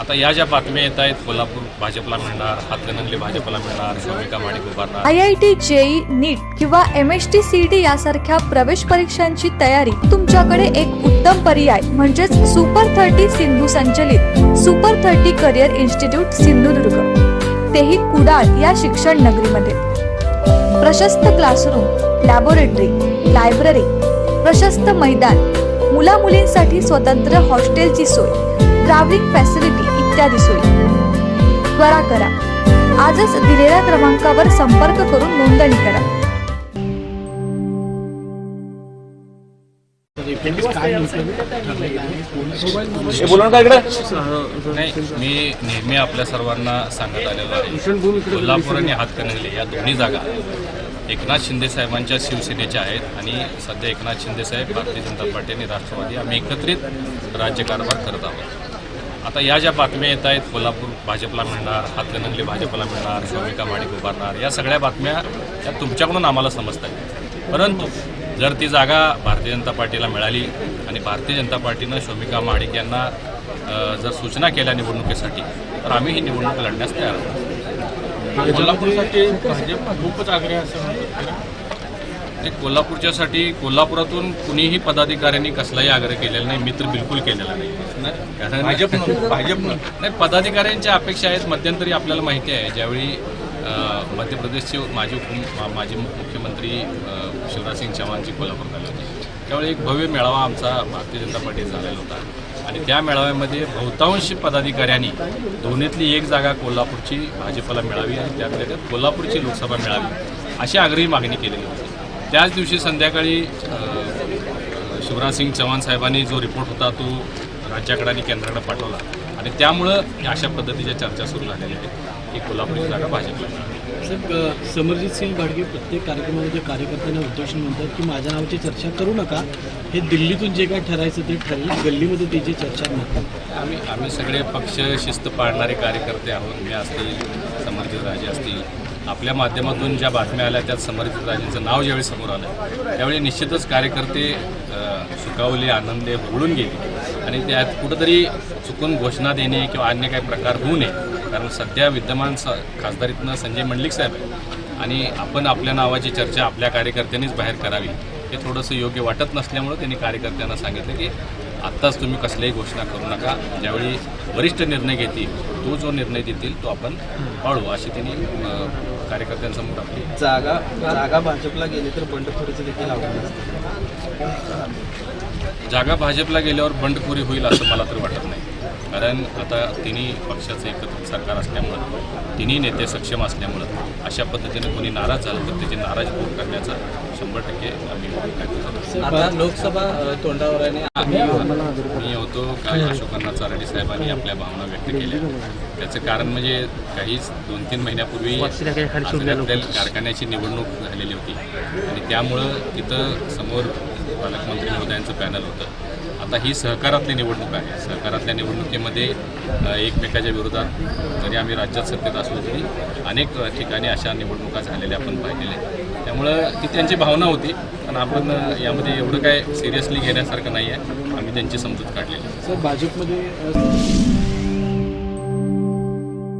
आता या ज्या बातम्या येत आहेत कोल्हापूर भाजपला मिळणार हातकणंगले भाजपला मिळणार भूमिका माडिक उभारणार. I I T JEE NEET किंवा M S T C T यासारख्या प्रवेश परीक्षांची तयारी तुमच्याकडे एक उत्तम पर्याय म्हणजेच सुपर थर्टी सिंधू संचलित super thirty career institute Sindhudurg. तेही कुडाळ या शिक्षण नगरीमध्ये. प्रशस्त क्लासरूम लॅबोरेटरी लायब्ररी प्रशस्त मैदान मुला मुलींसाठी स्वतंत्र हॉस्टेलची सोय ट्रॅव्हलिंग फॅसिलिटी इत्यादी सोयी. त्वरा करा. आजच दिलेल्या क्रमांकावर संपर्क करून नोंदणी करा. हे बोला का इकडे? नाही मी नेहमी आपल्या सर्वांना सांगत आलेलो आहे. कोल्हापूर आणि हातकणंगले या दोन्ही जागा एकनाथ शिंदे साहेबांच्या शिवसेनेच्या आहेत आणि सध्या एकनाथ शिंदे साहेब भारतीय जनता पार्टी आणि राष्ट्रवादी आम्ही एकत्रित राज्यकारभार करत आहोत. आता या ज्या बातम्या येत आहेत कोल्हापूर भाजपला मिळणार हातकणंगले भाजपला मिळणार शोभिका माडिक उभारणार या सगळ्या बातम्या त्या तुमच्याकडून आम्हाला समजत आहेत परंतु जर ती जागा भारतीय जनता पार्टीला मिळाली आणि भारतीय जनता पार्टीनं शोभिका महाडिक यांना जर सूचना केल्या निवडणुकीसाठी तर आम्ही ही निवडणूक लढण्यास तयार आहोत. कोल्हापूरसाठी भाजप खूपच आग्रह असं ते कोल्हापूरच्यासाठी कोल्हापुरातून कुणीही पदाधिकाऱ्यांनी कसलाही आग्रह केलेला नाही मी तर बिलकुल केलेला नाही. कारण भाजप भाजप नाही पदाधिकाऱ्यांच्या अपेक्षा आहेत मध्यंतरी आपल्याला माहिती आहे ज्यावेळी मध्य प्रदेशचे माजी माजी मुख्यमंत्री शिवराज सिंग चौहानची कोल्हापूर आले होते त्यावेळी एक भव्य मेळावा आमचा भारतीय जनता पार्टीत झालेला होता. आणि त्या मेळाव्यामध्ये बहुतांश पदाधिकाऱ्यांनी दोन्हीतली एक जागा कोल्हापूरची भाजपला मिळावी आणि त्यातल्या त्यात कोल्हापूरची लोकसभा मिळावी अशी आग्रही मागणी केलेली होती. त्याच दिवशी संध्याकाळी अ, शिवराज सिंग चव्हाण साहेबांनी जो रिपोर्ट होता तो राज्याकडे आणि केंद्राकडे पाठवला. आणि त्यामुळं अशा पद्धतीच्या चर्चा सुरू झालेल्या आहेत. की कोल्हापूरची जागा भाजपला समरजित सिंग भाडगे प्रत्येक कार्यक्रमामध्ये कार्यकर्त्यांना उद्देशून म्हणतात की माझ्या नावाची चर्चा करू नका हे दिल्लीतून जे काय ठरायचं ते ठरेल गल्लीमध्ये त्याची चर्चा नको आम्ही आम्ही सगळे पक्ष शिस्त पाळणारे कार्यकर्ते आहोत. मी असतील समर्जित राजे असतील आपल्या माध्यमातून ज्या बातम्या आल्या त्यात समर्थित राजेंचं नाव ज्यावेळी समोर आलं त्यावेळी निश्चितच कार्यकर्ते सुकावले सुखावले आनंदे होळून गेले. आणि त्यात कुठंतरी चुकून घोषणा देणे किंवा अन्य काही प्रकार होऊ नये कारण सध्या विद्यमान स खासदारीतनं संजय मंडलिक साहेब आहे आणि आपण आपल्या नावाची चर्चा आपल्या कार्यकर्त्यांनीच बाहेर करावी हे थोडंसं योग्य वाटत नसल्यामुळं त्यांनी कार्यकर्त्यांना सांगितलं की आत्ताच तुम्ही कसल्याही घोषणा करू नका. ज्यावेळी वरिष्ठ निर्णय घेतील तो जो निर्णय देतील तो आपण पाळू अशी त्यांनी कार्यकर्त्यांसमोर आपली जागा जागा भाजपला गेली तर बंडखोरीचं देखील आव्हान जागा भाजपला गेल्यावर बंडखोरी होईल असं मला तर वाटत नाही. कारण आता तिन्ही पक्षाचं एकत्रित सरकार असल्यामुळं तिन्ही नेते सक्षम असल्यामुळं अशा पद्धतीने कोणी नाराज झालं तर त्याची नाराज दूर करण्याचा शंभर टक्के आम्ही आता लोकसभा तोंडावर मी होतो काल अशोकांना चाराडे साहेबांनी आपल्या भावना व्यक्त केल्या. त्याचं कारण म्हणजे काहीच दोन तीन महिन्यापूर्वी कारखान्याची निवडणूक झालेली होती. आणि त्यामुळं तिथं समोर पालकमंत्री महोदयांचं पॅनल होतं. आता ही सहकारातली निवडणूक आहे. सहकारातल्या निवडणुकीमध्ये एकमेकाच्या विरोधात जरी आम्ही राज्यात सत्तेत असलो तरी अनेक ठिकाणी अशा निवडणुका झालेल्या आपण पाहिलेल्या त्यामुळं ती त्यांची भावना होती पण आपण यामध्ये एवढं काय सिरियसली घेण्यासारखं नाही आहे आम्ही त्यांची समजूत काढलेली सर भाजपमध्ये